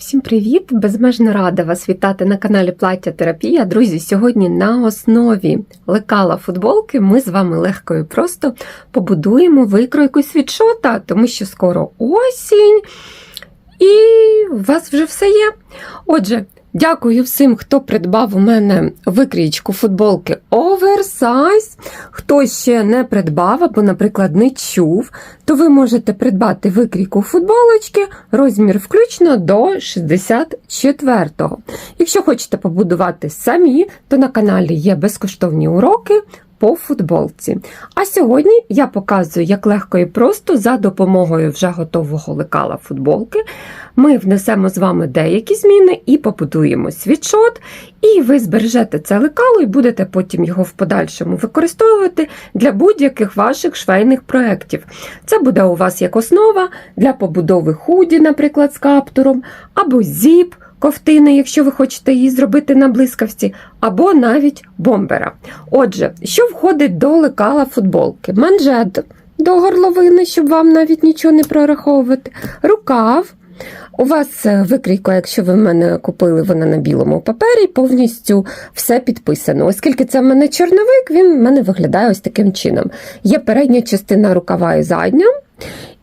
Всім привіт! Безмежно рада вас вітати на каналі Плаття Терапія. Друзі, сьогодні на основі лекала футболки ми з вами легко і просто побудуємо викройку світшота, тому що скоро осінь, і у вас вже все є. Отже, дякую всім, хто придбав у мене викрійку футболки Oversize. Хто ще не придбав або, наприклад, не чув, то ви можете придбати викрійку футболочки, розмір включно до 64-го. Якщо хочете побудувати самі, то на каналі є безкоштовні уроки по футболці. А сьогодні я показую, як легко і просто за допомогою вже готового лекала футболки ми внесемо з вами деякі зміни і побудуємо світшот, і ви збережете це лекало і будете потім його в подальшому використовувати для будь-яких ваших швейних проєктів. Це буде у вас як основа для побудови худі, наприклад, з каптуром, або зіп, ковтини, якщо ви хочете її зробити на блискавці, або навіть бомбера. Отже, що входить до лекала футболки? Манжет до горловини, щоб вам навіть нічого не прораховувати, рукав. У вас е, викрійка, якщо ви в мене купили вона на білому папері, повністю все підписано. Оскільки це в мене чорновик, він в мене виглядає ось таким чином. Є передня частина рукава і задня.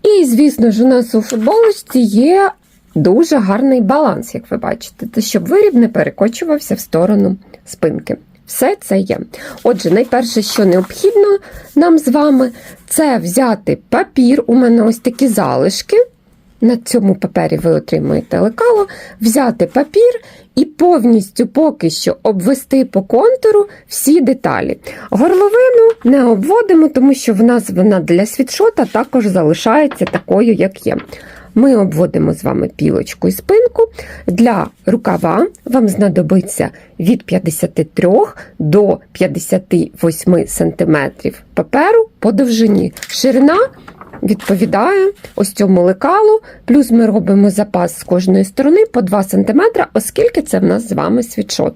І, звісно ж, у нас у футболочці є дуже гарний баланс, як ви бачите, щоб виріб не перекочувався в сторону спинки. Все це є. Отже, найперше, що необхідно нам з вами, це взяти папір. У мене ось такі залишки. На цьому папері ви отримуєте лекало, взяти папір і повністю поки що обвести по контуру всі деталі. Горловину не обводимо, тому що в нас вона для світшота також залишається такою, як є. Ми обводимо з вами пілочку і спинку. Для рукава вам знадобиться від 53 до 58 см паперу по довжині. Ширина відповідає ось цьому лекалу, плюс ми робимо запас з кожної сторони по 2 см, оскільки це в нас з вами світшот.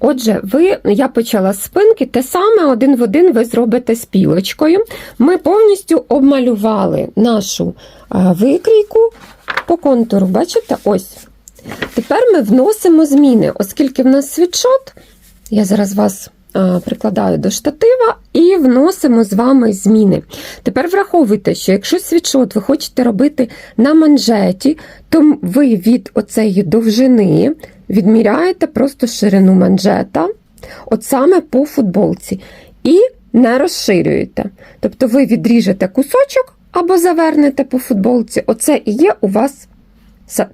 Отже, ви, я почала з спинки, те саме один в один ви зробите з пілочкою. Ми повністю обмалювали нашу викрійку по контуру. Бачите? Ось. Тепер ми вносимо зміни, оскільки в нас світшот, я зараз вас прикладаю до штатива і вносимо з вами зміни. Тепер враховуйте, що якщо світшот ви хочете робити на манжеті, то ви від оцеї довжини відміряєте просто ширину манжета, от саме по футболці, і не розширюєте. Тобто ви відріжете кусочок або завернете по футболці. Оце і є у вас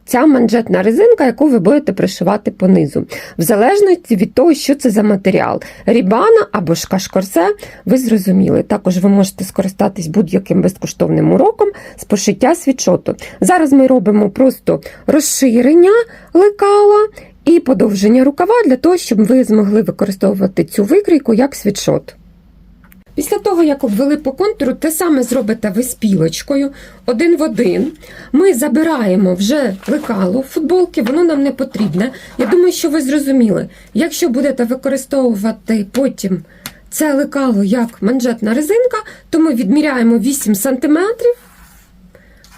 ця манжетна резинка, яку ви будете пришивати по низу. В залежності від того, що це за матеріал. Рібана або ж кашкорсе, ви зрозуміли. Також ви можете скористатись будь-яким безкоштовним уроком з пошиття світшоту. Зараз ми робимо просто розширення лекала і подовження рукава для того, щоб ви змогли використовувати цю викрійку як світшот. Після того, як обвели по контуру, те саме зробите ви з пілочкою один в один. Ми забираємо вже лекало футболки, воно нам не потрібне. Я думаю, що ви зрозуміли. Якщо будете використовувати потім це лекало як манжетна резинка, то ми відміряємо 8 см.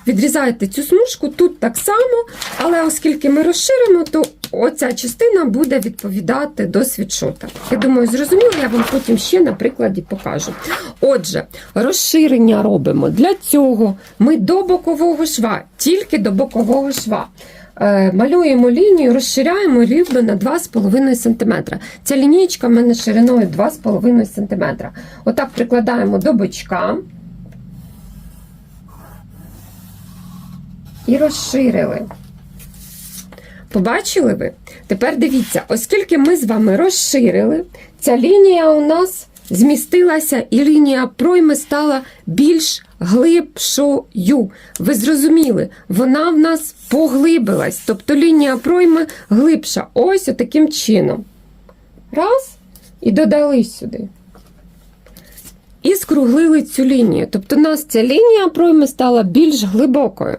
Відрізаєте цю смужку тут так само, але оскільки ми розширимо, то оця частина буде відповідати до світшота. Я думаю, зрозуміло, я вам потім ще на прикладі покажу. Отже, розширення робимо. Для цього ми до бокового шва, тільки до бокового шва. Е, малюємо лінію, розширяємо рівно на 2,5 см. Ця лінієчка в мене шириною 2,5 см. Отак прикладаємо до бочка. І розширили. Побачили ви? Тепер дивіться, оскільки ми з вами розширили, ця лінія у нас змістилася, і лінія пройми стала більш глибшою. Ви зрозуміли, вона в нас поглибилась. Тобто лінія пройми глибша. Ось таким чином. Раз, і додали сюди. І скруглили цю лінію. Тобто, у нас ця лінія пройми стала більш глибокою.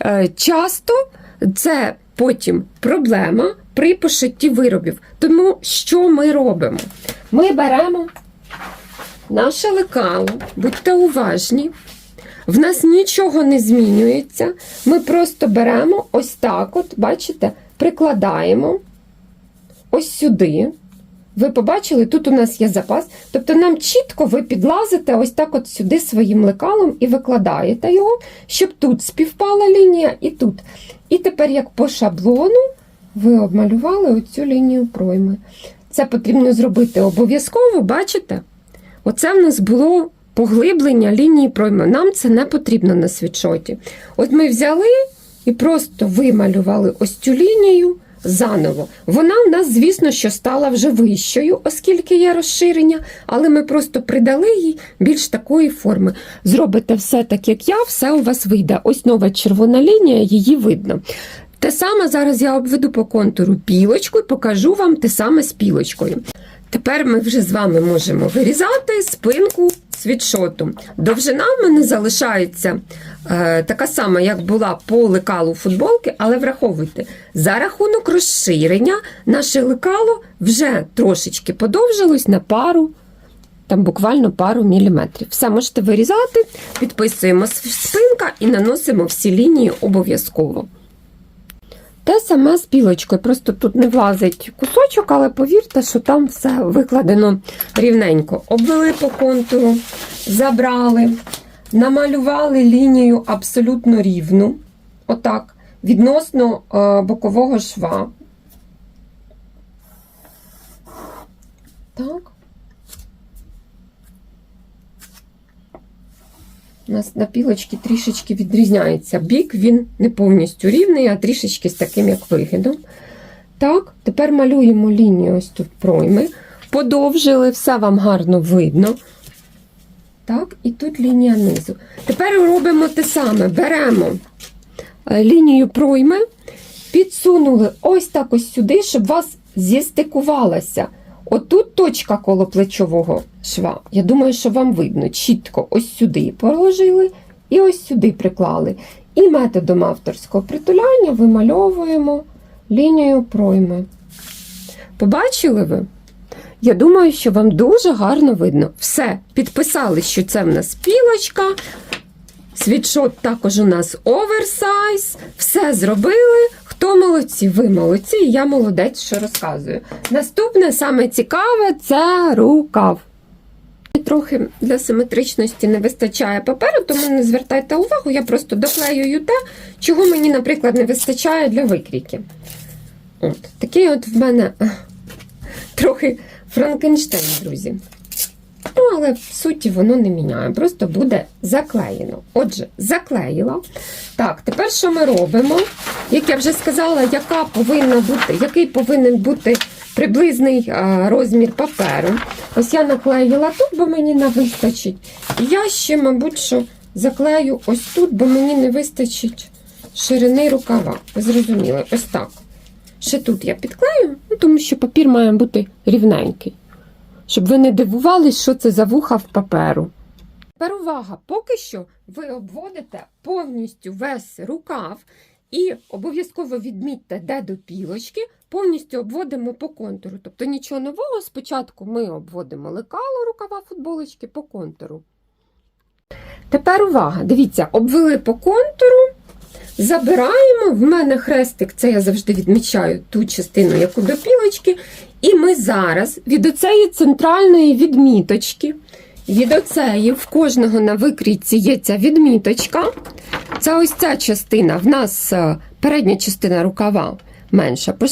Е, часто це потім проблема при пошитті виробів. Тому що ми робимо? Ми беремо наше лекало, будьте уважні, В нас нічого не змінюється. Ми просто беремо ось так, от, бачите, прикладаємо ось сюди. Ви побачили, тут у нас є запас. Тобто нам чітко ви підлазите ось так от сюди своїм лекалом і викладаєте його, щоб тут співпала лінія і тут. І тепер, як по шаблону, ви обмалювали оцю лінію пройми. Це потрібно зробити обов'язково, бачите? Оце в нас було поглиблення лінії пройми. Нам це не потрібно на світшоті. От ми взяли і просто вималювали ось цю лінію заново. Вона в нас, звісно, що стала вже вищою, оскільки є розширення, але ми просто придали їй більш такої форми. Зробите все так, як я, все у вас вийде. Ось нова червона лінія, її видно. Те саме зараз я обведу по контуру пілочку і покажу вам те саме з пілочкою. Тепер ми вже з вами можемо вирізати спинку світшоту. Довжина в мене залишається така сама, як була по лекалу футболки, але враховуйте, за рахунок розширення наше лекало вже трошечки подовжилось на пару, там буквально пару міліметрів. Все можете вирізати, підписуємо спинка і наносимо всі лінії обов'язково. Те саме з пілочкою, просто тут не влазить кусочок, але повірте, що там все викладено рівненько. Обвели по контуру, забрали, намалювали лінію абсолютно рівну, отак, відносно е, бокового шва. Так. У нас на пілочці трішечки відрізняється бік, він не повністю рівний, а трішечки з таким, як вигідом. Так, тепер малюємо лінію ось тут пройми. Подовжили, все вам гарно видно. Так, і тут лінія низу. Тепер робимо те саме: беремо е, лінію пройми, підсунули ось так ось сюди, щоб вас зістикувалася. Отут точка коло плечового шва. Я думаю, що вам видно чітко ось сюди положили і ось сюди приклали. І методом авторського притуляння вимальовуємо лінію пройми. Побачили ви? Я думаю, що вам дуже гарно видно. Все, підписали, що це в нас пілочка. Світшот також у нас оверсайз. Все зробили. Хто молодці? Ви молодці, я молодець, що розказую. Наступне саме цікаве це рукав. Трохи для симетричності не вистачає паперу, тому не звертайте увагу, я просто доклеюю те, чого мені, наприклад, не вистачає для викрійки. От, Такий от в мене трохи Франкенштейн, друзі. Ну, але в суті воно не міняє, просто буде заклеєно. Отже, заклеїла. Так, тепер що ми робимо? Як я вже сказала, яка повинна бути, який повинен бути приблизний а, розмір паперу. Ось я наклеїла тут, бо мені не вистачить. І я ще, мабуть, що заклею ось тут, бо мені не вистачить ширини рукава. Ви зрозуміли, ось так. Ще тут я підклею, ну, тому що папір має бути рівненький. Щоб ви не дивувались, що це за вуха в паперу. Тепер увага, поки що ви обводите повністю весь рукав і обов'язково відмітьте, де до пілочки, повністю обводимо по контуру. Тобто нічого нового, спочатку ми обводимо лекало рукава футболочки по контуру. Тепер увага, дивіться, обвели по контуру, забираємо. В мене хрестик, це я завжди відмічаю ту частину, яку до пілочки. І ми зараз від оцеї центральної відміточки, від оцеї, в кожного на викрійці є ця відміточка. Це ось ця частина. В нас е, передня частина рукава менша, по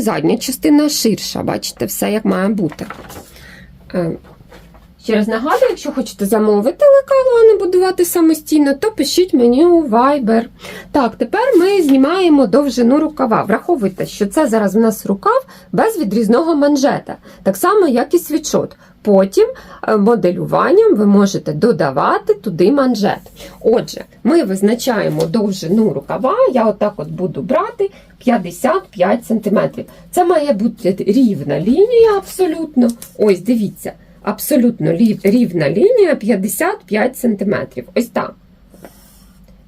задня частина ширша. Бачите, все як має бути. Ще раз нагадую, якщо хочете замовити лекало, а не будувати самостійно, то пишіть мені у Viber. Так, тепер ми знімаємо довжину рукава. Враховуйте, що це зараз в нас рукав без відрізного манжета, так само, як і світшот. Потім е, моделюванням ви можете додавати туди манжет. Отже, ми визначаємо довжину рукава, я отак от буду брати 55 см. Це має бути рівна лінія абсолютно. Ось, дивіться абсолютно рівна лінія 55 см. Ось так.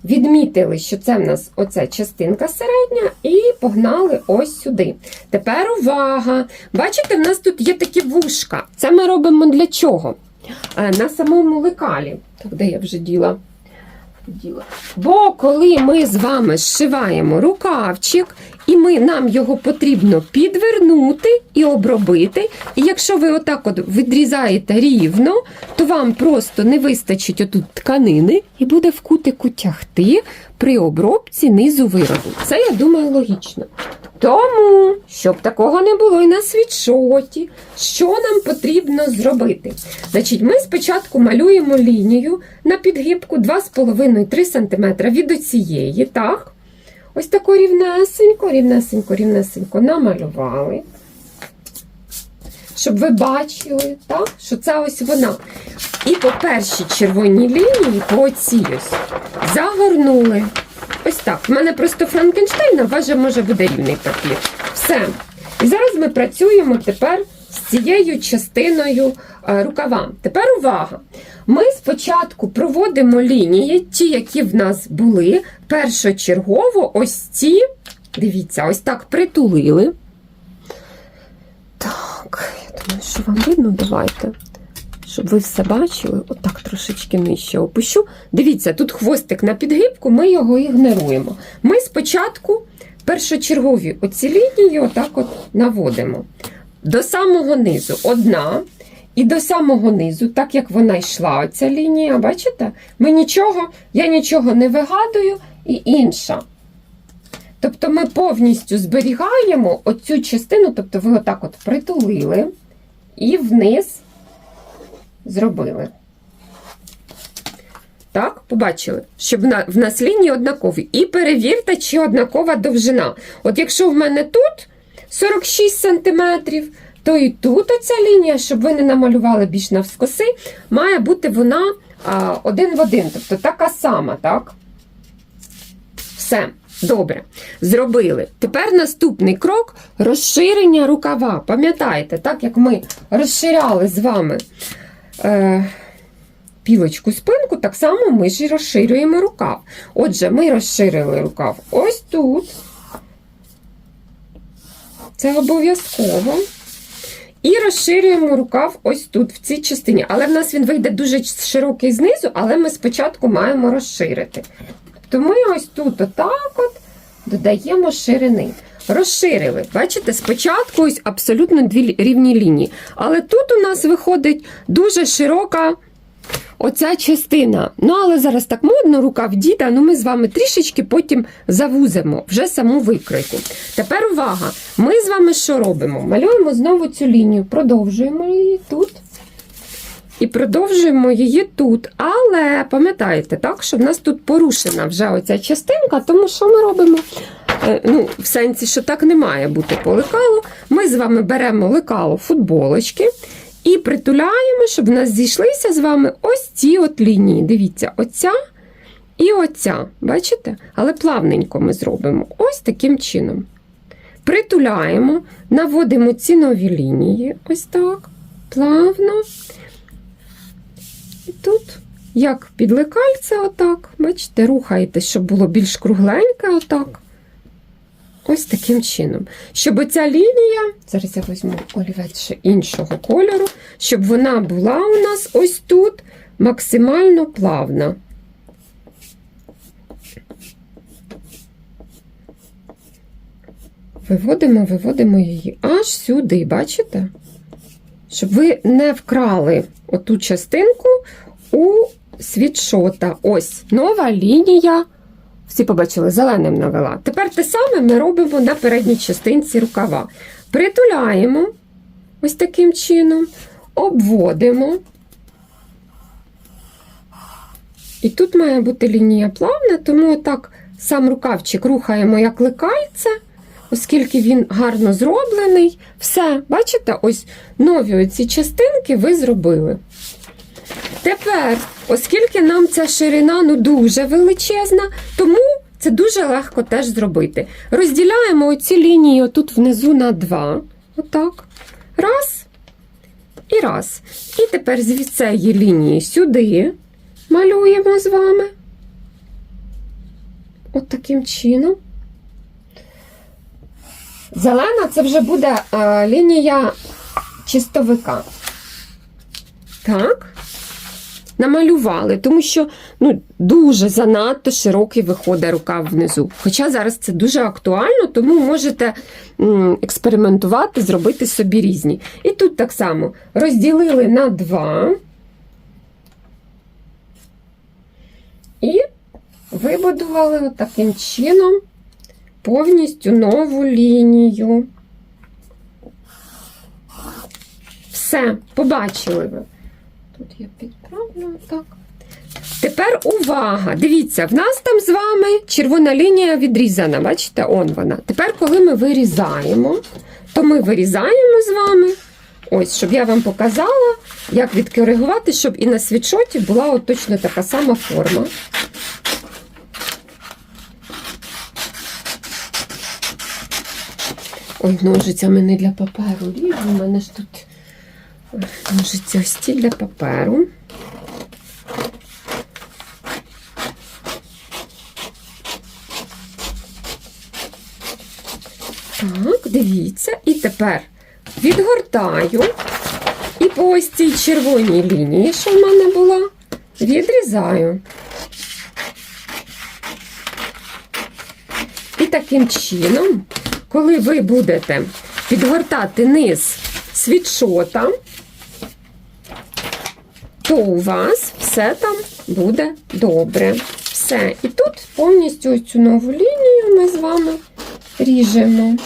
Відмітили, що це в нас оця частинка середня, і погнали ось сюди. Тепер увага! Бачите, в нас тут є такі вушка. Це ми робимо для чого? Е, На самому лекалі. Так, де я вже діла? Діла. Бо коли ми з вами зшиваємо рукавчик, і ми, нам його потрібно підвернути і обробити. І якщо ви отак от відрізаєте рівно, то вам просто не вистачить отут тканини і буде в кутику тягти при обробці низу виробу. Це, я думаю, логічно. Тому, щоб такого не було і на світшоті, що нам потрібно зробити? Значить, ми спочатку малюємо лінію на підгибку 2,5-3 см від оцієї, так? Ось таку рівнесенько, рівнесенько, рівнесенько намалювали. Щоб ви бачили, так, що це ось вона. І по першій червоній лінії, по оцій ось, загорнули. Ось так. У мене просто Франкенштейн, а може буде рівний папір. Все. І зараз ми працюємо тепер з цією частиною е, рукава. Тепер увага! Ми спочатку проводимо лінії, ті, які в нас були, першочергово ось ці, дивіться, ось так притулили. Так, я думаю, що вам видно, давайте. Щоб ви все бачили, отак трошечки нижче опущу. Дивіться, тут хвостик на підгибку, ми його ігноруємо. Ми спочатку першочергові оці лінії отак от наводимо. До самого низу одна. І до самого низу, так як вона йшла, оця лінія, бачите? Ми нічого, я нічого не вигадую, і інша. Тобто ми повністю зберігаємо оцю частину, тобто ви отак от притулили і вниз зробили. Так, побачили, щоб в, нас лінії однакові. І перевірте, чи однакова довжина. От якщо в мене тут 46 см, то і тут оця лінія, щоб ви не намалювали більш навскоси, має бути вона а, один в один, тобто така сама, так? Все, добре. Зробили. Тепер наступний крок розширення рукава. Пам'ятаєте, так як ми розширяли з вами е, пілочку спинку, так само ми ж і розширюємо рукав. Отже, ми розширили рукав ось тут. Це обов'язково. І розширюємо рукав ось тут, в цій частині. Але в нас він вийде дуже широкий знизу, але ми спочатку маємо розширити. Тобто ми ось тут, отак от, додаємо ширини. Розширили. Бачите, спочатку ось абсолютно дві рівні лінії. Але тут у нас виходить дуже широка оця частина. Ну, але зараз так модно, рукав діда, ну ми з вами трішечки потім завузимо вже саму викройку. Тепер увага! Ми з вами що робимо? Малюємо знову цю лінію, продовжуємо її тут. І продовжуємо її тут. Але пам'ятаєте, так, що в нас тут порушена вже оця частинка, тому що ми робимо? Е, Ну, в сенсі, що так не має бути по лекалу. Ми з вами беремо лекало футболочки і притуляємо, щоб в нас зійшлися з вами ось ці от лінії. Дивіться, оця і оця. Бачите? Але плавненько ми зробимо. Ось таким чином. Притуляємо, наводимо ці нові лінії. Ось так. Плавно. І тут, як під лекальце, отак, бачите, рухаєтесь, щоб було більш кругленьке, отак. Ось таким чином. Щоб оця лінія, зараз я візьму олівець іншого кольору, щоб вона була у нас ось тут максимально плавна. Виводимо, виводимо її аж сюди, бачите? Щоб ви не вкрали оту частинку у світшота. Ось нова лінія. Всі побачили, зеленим навела. Тепер те саме ми робимо на передній частинці рукава. Притуляємо ось таким чином, обводимо. І тут має бути лінія плавна, тому отак сам рукавчик рухаємо як лекальце, оскільки він гарно зроблений. Все, бачите, ось нові оці частинки ви зробили. Тепер, оскільки нам ця ширина ну дуже величезна, тому це дуже легко теж зробити. Розділяємо оці лінії отут внизу на два. Отак. Раз і раз. І тепер з цієї лінії сюди малюємо з вами. От таким чином. Зелена це вже буде е, лінія чистовика. Так. Намалювали, тому що ну, дуже занадто широкий виходить рукав внизу. Хоча зараз це дуже актуально, тому можете експериментувати, зробити собі різні. І тут так само розділили на два і вибудували таким чином повністю нову лінію. Все, побачили ви. Тут я підправлю так. Тепер увага! Дивіться, в нас там з вами червона лінія відрізана. Бачите, он вона. Тепер, коли ми вирізаємо, то ми вирізаємо з вами. Ось, щоб я вам показала, як відкоригувати, щоб і на світшоті була от точно така сама форма. Ой, ножицями не для паперу ріжу. У мене ж тут ось ті для паперу. Так, дивіться. І тепер відгортаю. І по ось цій червоній лінії, що в мене була, відрізаю. І таким чином, коли ви будете підгортати низ світшота, то у вас все там буде добре. Все. І тут повністю цю нову лінію ми з вами ріжемо.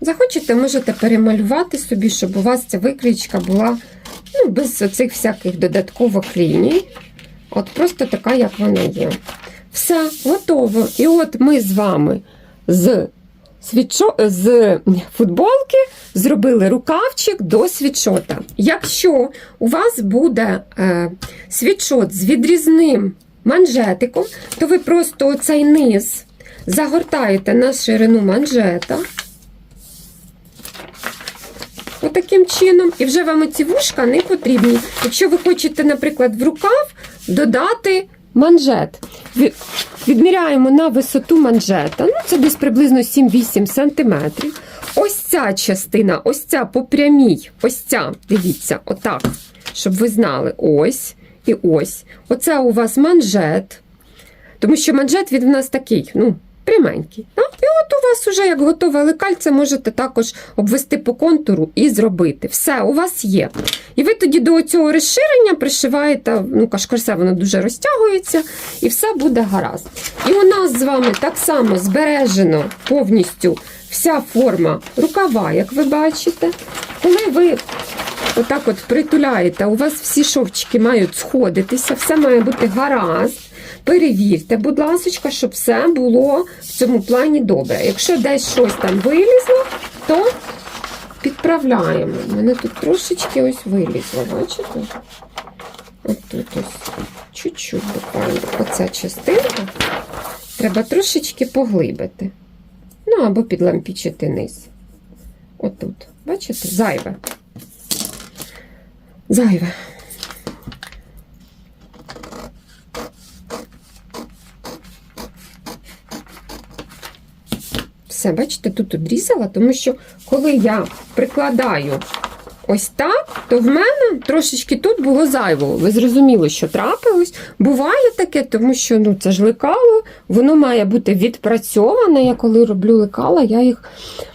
Захочете, можете перемалювати собі, щоб у вас ця викрійка була ну, без оцих всяких додаткових ліній. От просто така, як вона є. Все, готово. І от ми з вами з, світшо... з футболки зробили рукавчик до світшота. Якщо у вас буде е, світшот з відрізним манжетиком, то ви просто оцей низ загортаєте на ширину манжета. Отаким чином, і вже вам ці вушка не потрібні. Якщо ви хочете, наприклад, в рукав додати манжет. Відміряємо на висоту манжета. Ну, це десь приблизно 7-8 см. Ось ця частина, ось ця по прямій, ось ця, дивіться, отак, щоб ви знали. Ось і ось. Оце у вас манжет. Тому що манжет він в нас такий, ну, пряменький. Так? І от у вас уже як готове лекальце, можете також обвести по контуру і зробити. Все, у вас є. І ви тоді до цього розширення пришиваєте, ну, кашкарсе, воно дуже розтягується, і все буде гаразд. І у нас з вами так само збережено повністю вся форма рукава, як ви бачите. Коли ви отак от притуляєте, у вас всі шовчики мають сходитися, все має бути гаразд. Перевірте, будь ласка, щоб все було в цьому плані добре. Якщо десь щось там вилізло, то підправляємо. У мене тут трошечки ось вилізло, бачите? От тут ось чуть-чуть буквально. Оця частинка треба трошечки поглибити. Ну, або підлампічити низ. Отут. Бачите? Зайве. Зайве. Все, бачите, тут одрізала, тому що коли я прикладаю ось так, то в мене трошечки тут було зайвого. Ви зрозуміли, що трапилось. Буває таке, тому що ну, це ж лекало, воно має бути відпрацьоване. Я коли роблю лекала, я їх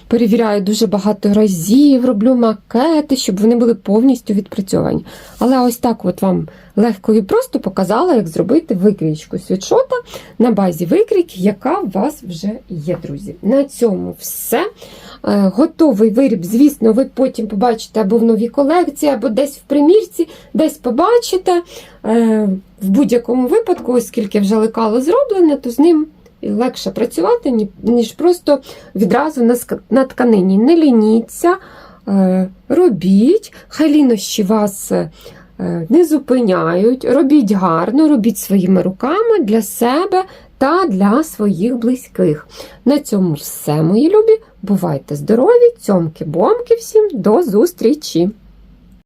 перевіряю дуже багато разів, роблю макети, щоб вони були повністю відпрацьовані. Але ось так от вам легко і просто показала, як зробити викрійку світшота на базі викрійки, яка у вас вже є, друзі. На цьому все. Е, Готовий виріб, звісно, ви потім побачите або в новій колекції, або десь в примірці, десь побачите. Е, В будь-якому випадку, оскільки вже лекало зроблене, то з ним легше працювати, ніж просто відразу на, тканині. Не лініться, е, робіть, хай лінощі вас е, не зупиняють, робіть гарно, робіть своїми руками для себе та для своїх близьких. На цьому все, мої любі. Бувайте здорові, цьомки-бомки всім, до зустрічі!